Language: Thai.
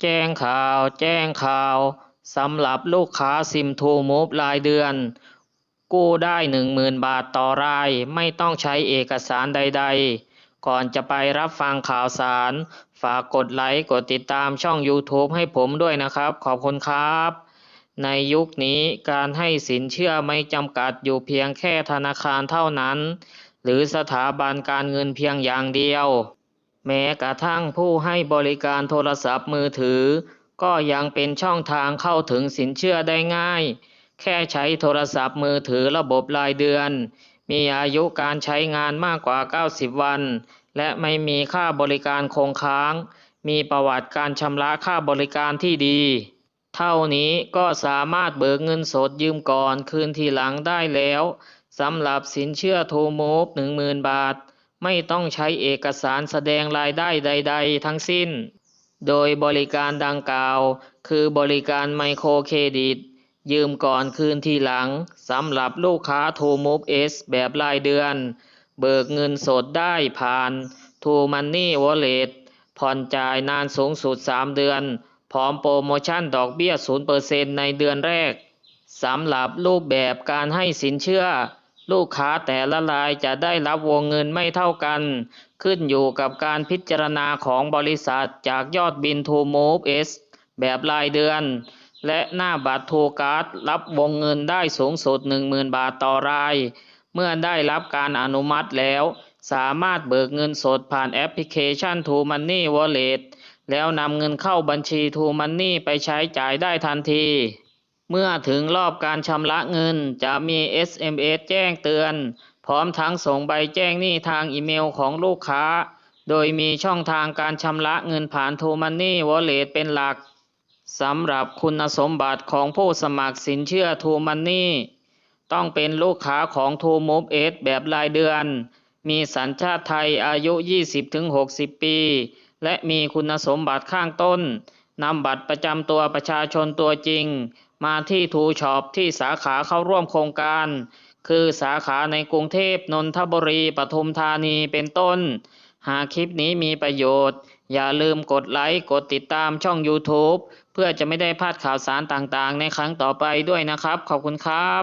แจ้งข่าวแจ้งข่าวสำหรับลูกค้าซิมทูมูฟรายเดือน กู้ได้หนึ่งหมื่นบาทต่อราย ไม่ต้องใช้เอกสารใด ๆ ก่อนจะไปรับฟังข่าวสาร ฝากกดไลค์ กดติดตามช่อง YouTube ให้ผมด้วยนะครับ ขอบคุณครับ ในยุคนี้การให้สินเชื่อไม่จำกัดอยู่เพียงแค่ธนาคารเท่านั้น หรือสถาบันการเงินเพียงอย่างเดียว แม้กระทั่งผู้ให้บริการโทรศัพท์มือถือ ก็ยังเป็นช่องทางเข้าถึงสินเชื่อได้ง่าย แค่ใช้โทรศัพท์มือถือระบบรายเดือน มีอายุการใช้งานมากกว่า 90 วัน และไม่มีค่าบริการคงค้าง มีประวัติการชำระค่าบริการที่ดี เท่านี้ก็สามารถเบิกเงินสดยืมก่อนคืนทีหลังได้แล้วสำหรับสินเชื่อโทมูฟหนึ่งหมื่นบาท ไม่ต้องใช้เอกสารแสดงรายได้ใด ๆ ทั้งสิ้น โดยบริการดังกล่าว คือบริการไมโครเครดิต ยืมก่อนคืนทีหลังสำหรับลูกค้า t ูมูฟเอสแบบรายเดือน เบิกเงินสดได้ผ่าน t ูมันนี่วอลเลตผ่อนจ่ายนานสูงสุด 3 เดือน พร้อมโปรโมชั่นดอกเบี้ย 0%ในเดือนแรกสำหรับรูปแบบการให้สินเชื่อ ลูกค้าแต่ละรายจะได้รับวงเงินไม่เท่ากัน ขึ้นอยู่กับการพิจารณาของบริษัทจากยอดบิน To Move S แบบรายเดือน และหน้าบัตรทูการ์ดรับวงเงินได้สูงสุด 10,000 บาทต่อราย เมื่อได้รับการอนุมัติแล้ว สามารถเบิกเงินสดผ่านแอปพลิเคชัน To Money Wallet แล้วนำเงินเข้าบัญชี To Money ไปใช้จ่ายได้ทันที เมื่อถึงรอบการชำระเงินจะมี SMS แจ้งเตือน พร้อมทั้งส่งใบแจ้งหนี้ทางอีเมลของลูกค้า โดยมีช่องทางการชำระเงินผ่าน t ูมันนี่วอลเล็ตเป็นหลักสำหรับคุณสมบัติของผู้สมัครสินเชื่อ t ูมันนี่ต้องเป็นลูกค้าของ t ูมูฟเอสแบบรายเดือน มีสัญชาติไทยอายุ 20-60 ปี และมีคุณสมบัติข้างต้น นำบัตรประจำตัวประชาชนตัวจริง มาที่ทูช็อปที่สาขาเข้าร่วมโครงการ คือสาขาในกรุงเทพนนทบุรีปทุมธานีเป็นต้น หากคลิปนี้มีประโยชน์ อย่าลืมกดไลค์กดติดตามช่อง YouTube เพื่อจะไม่ได้พลาดข่าวสารต่างๆ ในครั้งต่อไปด้วยนะครับ ขอบคุณครับ